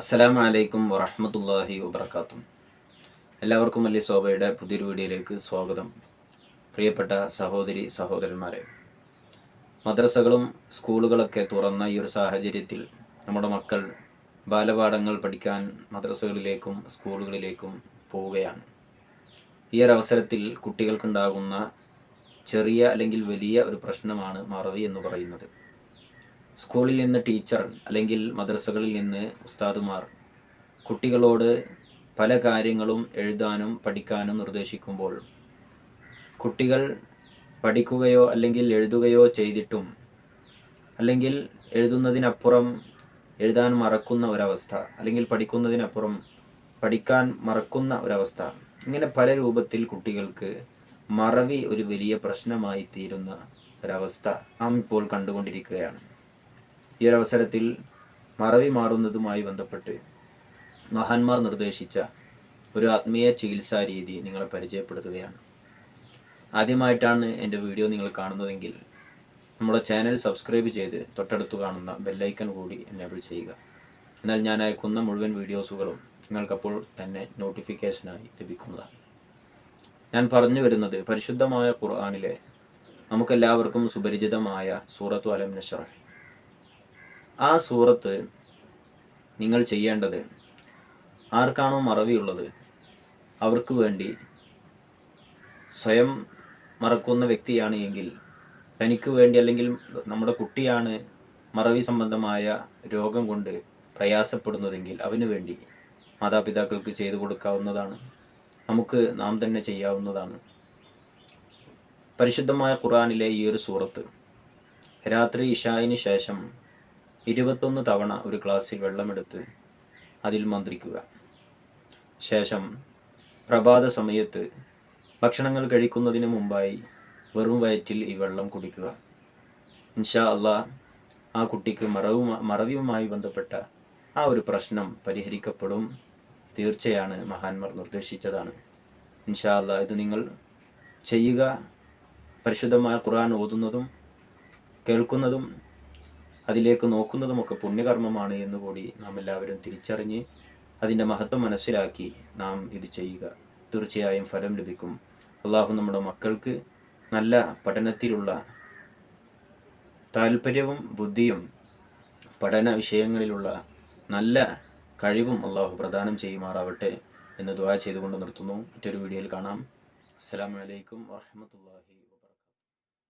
അസ്സലാമു വലൈക്കും വറഹ്മത്തുള്ളാഹി വബർക്കാത്തും എല്ലാവർക്കും വലിയ ശോഭയുടെ പുതിയൊരു വീഡിയോയിലേക്ക് സ്വാഗതം. പ്രിയപ്പെട്ട സഹോദരി സഹോദരന്മാരെ മദ്രസകളും സ്കൂളുകളൊക്കെ തുറന്ന ഈ ഒരു സാഹചര്യത്തിൽ നമ്മുടെ മക്കൾ ബാലപാഠങ്ങൾ പഠിക്കാൻ മദ്രസകളിലേക്കും സ്കൂളുകളിലേക്കും പോവുകയാണ്. ഈ ഒരു അവസരത്തിൽ കുട്ടികൾക്കുണ്ടാകുന്ന ചെറിയ അല്ലെങ്കിൽ വലിയ ഒരു പ്രശ്നമാണ് മറവി എന്ന് പറയുന്നത്. സ്കൂളിൽ നിന്ന് ടീച്ചർ അല്ലെങ്കിൽ മദ്രസകളിൽ നിന്ന് ഉസ്താദുമാർ കുട്ടികളോട് പല കാര്യങ്ങളും എഴുതാനും പഠിക്കാനും നിർദ്ദേശിക്കുമ്പോൾ കുട്ടികൾ പഠിക്കുകയോ അല്ലെങ്കിൽ എഴുതുകയോ ചെയ്തിട്ടും അല്ലെങ്കിൽ എഴുതുന്നതിനപ്പുറം എഴുതാൻ മറക്കുന്ന ഒരവസ്ഥ അല്ലെങ്കിൽ പഠിക്കുന്നതിനപ്പുറം പഠിക്കാൻ മറക്കുന്ന ഒരവസ്ഥ ഇങ്ങനെ പല രൂപത്തിൽ കുട്ടികൾക്ക് മറവി ഒരു വലിയ പ്രശ്നമായി തീരുന്ന ഒരവസ്ഥ നാം ഇപ്പോൾ കണ്ടുകൊണ്ടിരിക്കുകയാണ്. ഈ ഒരു അവസരത്തിൽ മറവി മാറുന്നതുമായി ബന്ധപ്പെട്ട് മഹാന്മാർ നിർദ്ദേശിച്ച ഒരു ആത്മീയ ചികിത്സാ രീതി നിങ്ങളെ പരിചയപ്പെടുത്തുകയാണ്. ആദ്യമായിട്ടാണ് എന്റെ വീഡിയോ നിങ്ങൾ കാണുന്നതെങ്കിൽ നമ്മുടെ ചാനൽ സബ്സ്ക്രൈബ് ചെയ്ത് തൊട്ടടുത്ത് കാണുന്ന ബെല്ലൈക്കൺ കൂടി എനേബിൾ ചെയ്യുക. എന്നാൽ ഞാൻ അയക്കുന്ന മുഴുവൻ വീഡിയോസുകളും നിങ്ങൾക്കപ്പോൾ തന്നെ നോട്ടിഫിക്കേഷനായി ലഭിക്കുന്നതാണ്. ഞാൻ പറഞ്ഞു വരുന്നത് പരിശുദ്ധമായ ഖുർആാനിലെ നമുക്കെല്ലാവർക്കും സുപരിചിതമായ സൂറത്തു അലം നഷർ ആ സൂറത്ത് നിങ്ങൾ ചെയ്യേണ്ടത് ആർക്കാണോ മറവിയുള്ളത് അവർക്ക് വേണ്ടി സ്വയം മറക്കുന്ന വ്യക്തിയാണ് എങ്കിൽ തനിക്ക് വേണ്ടി അല്ലെങ്കിൽ നമ്മുടെ കുട്ടിയാണ് മറവി സംബന്ധമായ രോഗം കൊണ്ട് പ്രയാസപ്പെടുന്നതെങ്കിൽ അവന് വേണ്ടി മാതാപിതാക്കൾക്ക് ചെയ്തു കൊടുക്കാവുന്നതാണ്. നമുക്ക് നാം തന്നെ ചെയ്യാവുന്നതാണ്. പരിശുദ്ധമായ ഖുറാനിലെ ഈ ഒരു സൂറത്ത് രാത്രി ഇഷായിന് ശേഷം ഇരുപത്തൊന്ന് തവണ ഒരു ഗ്ലാസ്സിൽ വെള്ളമെടുത്ത് അതിൽ മന്ത്രിക്കുക. ശേഷം പ്രഭാത സമയത്ത് ഭക്ഷണങ്ങൾ കഴിക്കുന്നതിന് മുമ്പായി വെറും വയറ്റിൽ ഈ വെള്ളം കുടിക്കുക. ഇൻഷാ അള്ളാ ആ കുട്ടിക്ക് മറവു മറവിയുമായി ബന്ധപ്പെട്ട ആ ഒരു പ്രശ്നം പരിഹരിക്കപ്പെടും. തീർച്ചയാണ് മഹാന്മാർ നിർദ്ദേശിച്ചതാണ്. ഇൻഷാ അള്ളാ ഇത് നിങ്ങൾ ചെയ്യുക. പരിശുദ്ധമായ ഖുർആൻ ഓതുന്നതും കേൾക്കുന്നതും അതിലേക്ക് നോക്കുന്നതുമൊക്കെ പുണ്യകർമ്മമാണ് എന്നുകൂടി നാം എല്ലാവരും തിരിച്ചറിഞ്ഞ് അതിന്റെ മഹത്വം മനസ്സിലാക്കി നാം ഇത് ചെയ്യുക. തീർച്ചയായും ഫലം ലഭിക്കും. അള്ളാഹു നമ്മുടെ മക്കൾക്ക് നല്ല പഠനത്തിലുള്ള താല്പര്യവും ബുദ്ധിയും പഠന വിഷയങ്ങളിലുള്ള നല്ല കഴിവും അള്ളാഹു പ്രദാനം ചെയ്യുമാറാവട്ടെ എന്ന് ദ്വാ ചെയ്തുകൊണ്ട് നിർത്തുന്നു. മറ്റൊരു വീഡിയോയിൽ കാണാം. അസ്സാം വലൈക്കും വറഹ്മത്തുള്ളാഹി